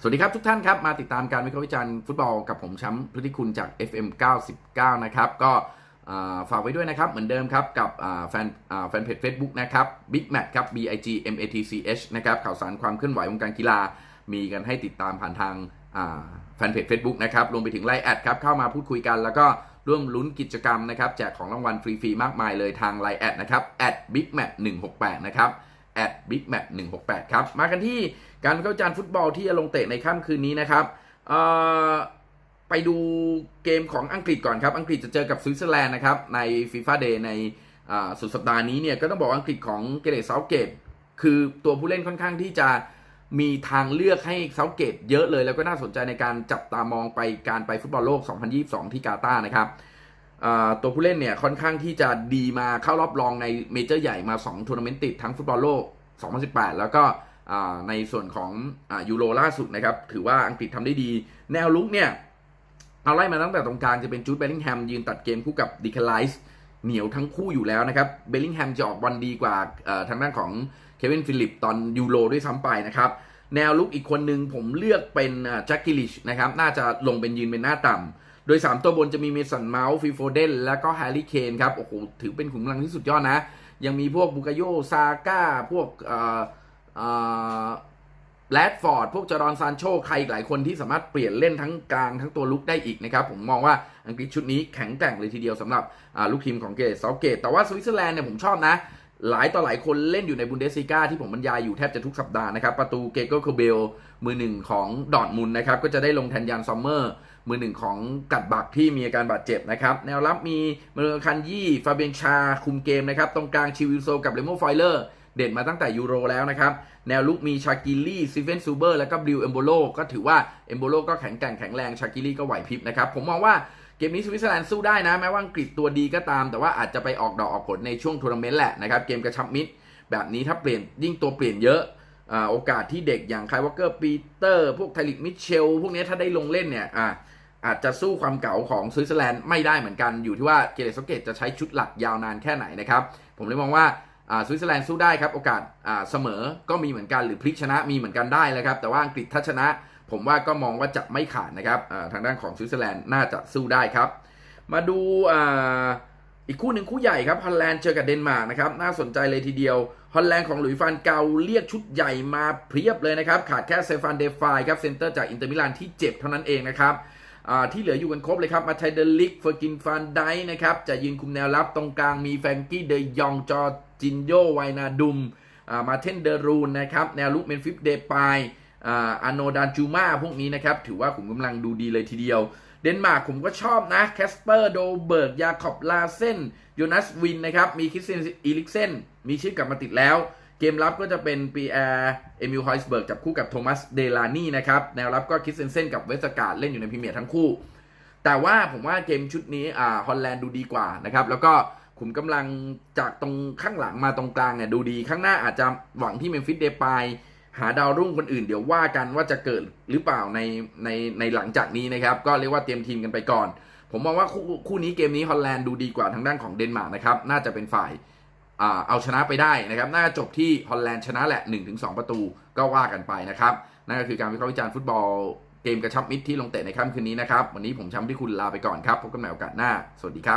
สวัสดีครับทุกท่านครับ มาติดตามการวิเคราะห์วิจารณ์ฟุตบอลกับผมแช้ำพฤติคุณจาก FM 99 นะครับ ก็ฝากไว้ด้วยนะครับ เหมือนเดิมครับ กับแฟนแฟนเพจ Facebook นะครับ Big Match ครับ B I G M A T C H นะครับข่าวสารความเคลื่อนไหววงการกีฬา มีกันให้ติดตามผ่านทางแฟนเพจ Facebook นะครับรวมไปถึงไลน์แอดครับ เข้ามาพูดคุยกัน แล้วก็ร่วมลุ้นกิจกรรมนะครับแจกของรางวัลฟรีๆมากมายเลยทางไลน์แอดนะครับ Big Match 168นะครับ at big match 168 ครับ มากันที่การเข้าจานฟุตบอลที่จะลงเตะในค่ำคืนนี้นะครับไปดูเกมของอังกฤษก่อนครับ อังกฤษจะเจอกับสวิตเซอร์แลนด์นะครับในฟีฟ่าเดย์ในสุดสัปดาห์นี้เนี่ยก็ต้องบอกอังกฤษของเกเรตเซาเกตคือตัวผู้เล่นค่อนข้างที่จะมีทางเลือกให้เซาเกตเยอะเลย แล้วก็น่าสนใจในการจับตามองไปการไปฟุตบอลโลก 2022 ที่กาตาร์นะครับ ตัวผู้เล่นเนี่ยค่อนข้างที่จะดีมาเข้ารอบรองในเมเจอร์ใหญ่มา2ทัวร์นาเมนต์ติดทั้งฟุตบอลโลก 2018 แล้วก็ในส่วนของอยูโรล่าสุดนะครับ ถือว่าอังกฤษทำได้ดี แนวลุกเนี่ยเอาไล่มาตั้งแต่ตรงกลางจะเป็นจูดเบลลิงแฮมยืนตัดเกมคู่กับดิคไลส์เหนียวทั้งคู่อยู่แล้วนะครับ เบลลิงแฮมจะออกบอลดีกว่าทางด้านของเควินฟิลิปตอนยูโรด้วยซ้ำไปนะครับ แนวลุกอีกคนหนึ่งผมเลือกเป็นแจ็คกิลิชนะครับ น่าจะลงเป็นยืนเป็นหน้าต่ำ โดย 3 ตัวบนจะมีเมสันเมาส์ฟิโฟเดนแล้วก็แฮร์รี่เคนครับ โอ้โห ถือเป็นขุนกำลังที่สุดยอดนะ ยังมีพวกบุกโยซาก้า พวกเอ่อเอ่อแรดฟอร์ด พวกจารอนซานโช ใครอีกหลายคนที่สามารถเปลี่ยนเล่นทั้งกลางทั้งตัวลุกได้อีกนะครับ ผมมองว่าอังกฤษชุดนี้แข็งแกร่งเลยทีเดียวสำหรับลูกทีมของเกรดเซาเกต แต่ว่าสวิตเซอร์แลนด์เนี่ยผมชอบนะ หลายต่อหลายคนเล่นอยู่ในบุนเดสซิก้าที่ผมบรรยายอยู่แทบจะทุกสัปดาห์นะครับ ประตูเกโกโคเบลมือหนึ่งของดอร์ทมุนนะครับ ก็จะได้ลงแทนยันซอมเมอร์ มือหนึ่งของกัดบักที่มีอาการบาดเจ็บนะครับ แนวรับมีเมอร์คันยี่ฟาเบียนชาคุมเกมนะครับ ตรงกลางชิวิลโซกับเลโมไฟเลอร์เด่นมาตั้งแต่ยูโรแล้วนะครับ แนวลุกมีชากิลี่ซิเฟนซูเบอร์แล้วก็บริวเอมโบโลก็ถือว่าเอมโบโลก็แข็งแกร่งแข็งแรงชากิลี่ก็ไหวพริบนะครับ ผมมองว่าเกมนี้สวิตเซอร์แลนด์สู้ได้นะ แม้ว่าอังกฤษตัวดีก็ตาม แต่ว่าอาจจะไปออกดอกออกผลในช่วงทัวร์นาเมนต์แหละนะครับ เกมกระชับมิตร แบบนี้ถ้าเปลี่ยนยิ่งตัวเปลี่ยนเยอะอ่าโอกาสที่เด็กอย่างไคลวอเกอร์ปีเตอร์ พวกไทลิกมิเชล พวกนี้ถ้าได้ลงเล่นเนี่ยอ่า อาจจะสู้ความเก่าของสวิตเซอร์แลนด์ไม่ได้เหมือนกันอยู่ที่ว่าเกเรสเกตจะใช้ชุดหลักยาวนานแค่ไหนนะครับ ผมเลยมองว่าสวิตเซอร์แลนด์สู้ได้ครับ โอกาสาเสมอก็มีเหมือนกันหรือพลิกชนะมีเหมือนกันได้แล้วครับแต่ว่าอังกฤษถ้าชนะ ผมว่าก็มองว่าจะไม่ขาดนะครับาทางด้านของสวิตเซอร์แลนด์น่าจะสู้ได้ครับ มาดูอีกคู่หนึ่งคู่ใหญ่ครับฮอลแลนด์เจอกับเดนมาร์กนะครับน่าสนใจเลยทีเดียวฮอลแลนด์ของหลุยส์ฟานเกาเรียกชุดใหญ่มาเพียบเลยนะครับขาดแค่เซฟานเดฟายครับเซนเตอร์จากอินเตอร์มิลานที่เจ็บเท่านั้นเองนะครับ ที่เหลืออยู่กันครบเลยครับ มาไทเดลิกเฟอร์กินฟานไดนะครับ จะยืนคุมแนวรับตรงกลางมีแฟรงกี้เดยองจอจินโยไวนาดุมมาเทนเดรูนนะครับ แนวลุกเมนฟิฟเดปายอาโนดานจูมาพวกนี้นะครับ ถือว่าขุมกำลังดูดีเลยทีเดียว เดนมาร์กผมก็ชอบนะแคสเปอร์โดเบิร์ก ยาคอบลาเซนโยนัสวินนะครับ มีคิสเซนอีลิกเซนมีชื่อกลับมาติดแล้ว เกมรับก็จะเป็นปีแอร์เอมิลฮอยส์เบิร์กจับคู่กับโทมัสเดลานี่นะครับ แนวรับก็คิสเซนเซนกับเวสการ์ดเล่นอยู่ในพรีเมียร์ทั้งคู่ แต่ว่าผมว่าเกมชุดนี้อ่าฮอลแลนด์ดูดีกว่านะครับ แล้วก็ขุมกำลังจากตรงข้างหลังมาตรงกลางเนี่ยดูดี ข้างหน้าอาจจะหวังที่เมมฟิสเดปายหาดาวรุ่งคนอื่นเดี๋ยวว่ากันว่าจะเกิดหรือเปล่าในในในหลังจากนี้นะครับ ก็เรียกว่าเตรียมทีมกันไปก่อน ผมมองว่าคู่คู่นี้เกมนี้ฮอลแลนด์ดูดีกว่าทางด้านของเดนมาร์กนะครับ น่าจะเป็นฝ่าย เอาชนะไปได้นะครับ น่าจะจบที่ฮอลแลนด์ชนะแหละ 1-2 ประตูก็ว่ากันไปนะครับ นั่นก็คือการวิเคราะห์วิจารณ์ฟุตบอลเกมกระชับมิตรที่ลงเตะในค่ำคืนนี้นะครับ วันนี้ผมช้ำที่คุณลาไปก่อนครับ พบกันใหม่โอกาสหน้า สวัสดีครับ